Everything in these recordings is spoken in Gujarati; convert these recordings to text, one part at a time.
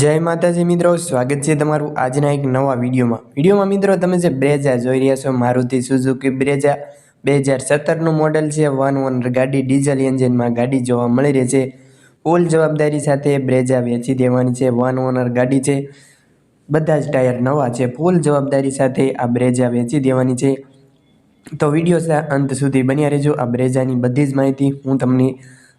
જય માતાજી મિત્રો, સ્વાગત છે તમારું આજના એક નવા વિડીયોમાં. વિડીયોમાં મિત્રો, તમે જે બ્રેજા જોઈ રહ્યા છો, મારુતિ સુઝુકી બ્રેજા બે હજાર સત્તરનું મોડલ છે. વન ઓનર ગાડી ડીઝલ એન્જિનમાં ગાડી જોવા મળી રહી છે. ફૂલ જવાબદારી સાથે બ્રેજા વેચી દેવાની છે. વન ઓનર ગાડી છે. બધા જ ટાયર નવા છે. ફૂલ જવાબદારી સાથે આ બ્રેજા વેચી દેવાની છે. તો વીડિયો અંત સુધી બન્યા રહેજો. આ બ્રેજાની બધી જ માહિતી હું તમને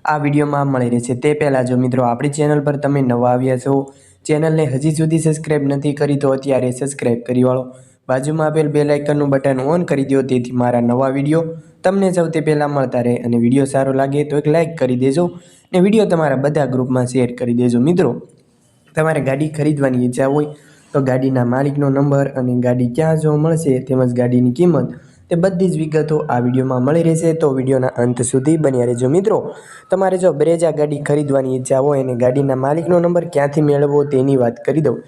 આ વિડીયોમાં મળી રહેશે તે પહેલાં જો મિત્રો, આપણી ચેનલ પર તમે નવા આવ્યા છો ચેનલને હજી સુધી સબસ્ક્રાઇબ નથી કરી તો અત્યારે સબસ્ક્રાઇબ કરી વાળો. બાજુમાં આપેલ બે લાઇકનનું બટન ઓન કરી દો, તેથી મારા નવા વીડિયો તમને સૌથી પહેલાં મળતા રહે અને વીડિયો સારો લાગે તો એક લાઇક કરી દેજો ને વીડિયો તમારા બધા ગ્રુપમાં શેર કરી દેજો. મિત્રો, તમારે ગાડી ખરીદવાની ઈચ્છા હોય તો ગાડીના માલિકનો નંબર અને ગાડી ક્યાં જોવા મળશે તેમજ ગાડીની કિંમત તે બધી જ વિગતો આ વિડીયોમાં મળી રહેશે. તો વિડીયોના અંત સુધી બન્યા રહેજો મિત્રો. તમારે જો બ્રેજા ગાડી ખરીદવાની ઈચ્છા હોય અને ગાડીના માલિકનો નંબર ક્યાંથી મેળવવો તેની વાત કરી દઉં.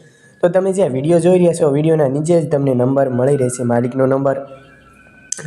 તો તમે જે વીડિયો જોઈ રહ્યા છો, વિડીયોના નીચે જ તમને નંબર મળી રહેશે માલિકનો નંબર.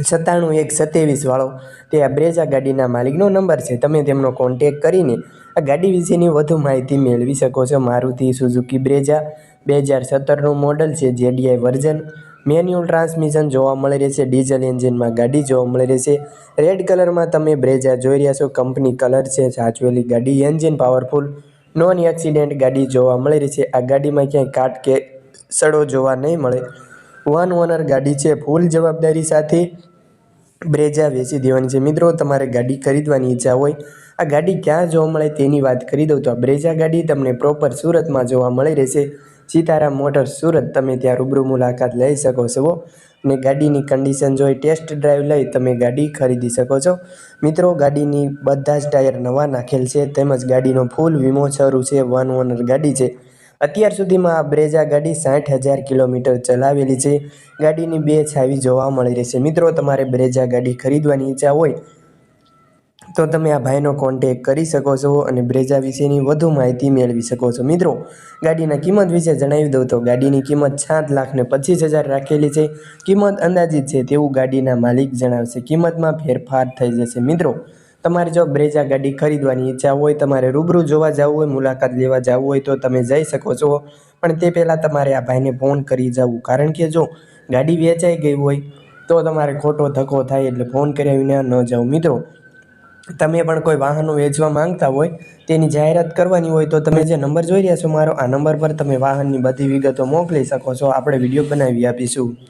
સત્તાણું એક સત્યાવીસ વાળો. તે આ બ્રેજા ગાડીના માલિકનો નંબર છે. તમે તેમનો કોન્ટેક કરીને આ ગાડી વિશેની વધુ માહિતી મેળવી શકો છો. મારુતિ સુઝુકી બ્રેજા, બે હજાર સત્તરનું મોડલ છે, જેડીઆઈ વર્ઝન. મેન્યુઅલ ટ્રાન્સમિશન જોવા મળી રહેશે ડીઝલ એન્જિનમાં ગાડી જોવા મળી રહેશે રેડ કલરમાં તમે બ્રેજા જોઈ રહ્યા છો, કંપની કલર છે, સાચવેલી ગાડી, એન્જિન પાવરફુલ, નોન એક્સિડેન્ટ ગાડી જોવા મળી રહી છે. આ ગાડીમાં ક્યાંય કાટ કે સડો જોવા નહીં મળે. વન ઓનર ગાડી છે, ફૂલ જવાબદારી સાથે બ્રેજા વેચી દેવાની છે. મિત્રો, તમારે ગાડી ખરીદવાની ઈચ્છા હોય આ ગાડી ક્યાં જોવા મળે તેની વાત કરી દઉં તો આ બ્રેઝા ગાડી તમને પ્રોપર સુરતમાં જોવા મળી રહેશે. સીતારામ મોટર સુરત, તમે ત્યાં રૂબરૂ મુલાકાત લઈ શકો છો અને ગાડીની કન્ડિશન જોઈ ટેસ્ટ ડ્રાઈવ લઈ તમે ગાડી ખરીદી શકો છો. મિત્રો, ગાડીની બધા જ ટાયર નવા નાખેલ છે, તેમજ ગાડીનો ફૂલ વીમો શરૂ છે વન ઓનર ગાડી છે. અત્યાર સુધીમાં આ બ્રેઝા ગાડી સાઠ હજાર કિલોમીટર ચલાવેલી છે. ગાડીની બે છાવી જોવા મળી રહેશે. મિત્રો, તમારે બ્રેઝા ગાડી ખરીદવાની ઈચ્છા હોય તો તમે આ ભાઈનો કોન્ટેક કરી શકો છો અને બ્રેઝા વિશેની વધુ માહિતી મેળવી શકો છો. મિત્રો, ગાડીના કિંમત વિશે જણાવી દઉં તો ગાડીની કિંમત સાત લાખ ને પચીસ હજાર રાખેલી છે. કિંમત અંદાજિત છે તેવું ગાડીના માલિક જણાવશે. કિંમતમાં ફેરફાર થઈ જશે. મિત્રો, તમારે જો બ્રેઝા ગાડી ખરીદવાની ઈચ્છા હોય, તમારે રૂબરૂ જોવા જવું હોય, મુલાકાત લેવા જવું હોય, તો તમે જઈ શકો છો. પણ તે પહેલાં તમારે આ ભાઈને ફોન કરી જવું. કારણ કે જો ગાડી વેચાઈ ગઈ હોય, તો તમારે ખોટો ધક્કો થાય એટલે ફોન કર્યા વિના ન જાઓ. મિત્રો તમે પણ કોઈ વાહનો વેચવા માંગતા હોય, તેની જાહેરાત કરવાની હોય તો તમે જે નંબર જોઈ રહ્યા છો, મારો આ નંબર પર તમે વાહનની બધી વિગતો મોકલી શકો છો. આપણે વીડિયો બનાવી આપીશું.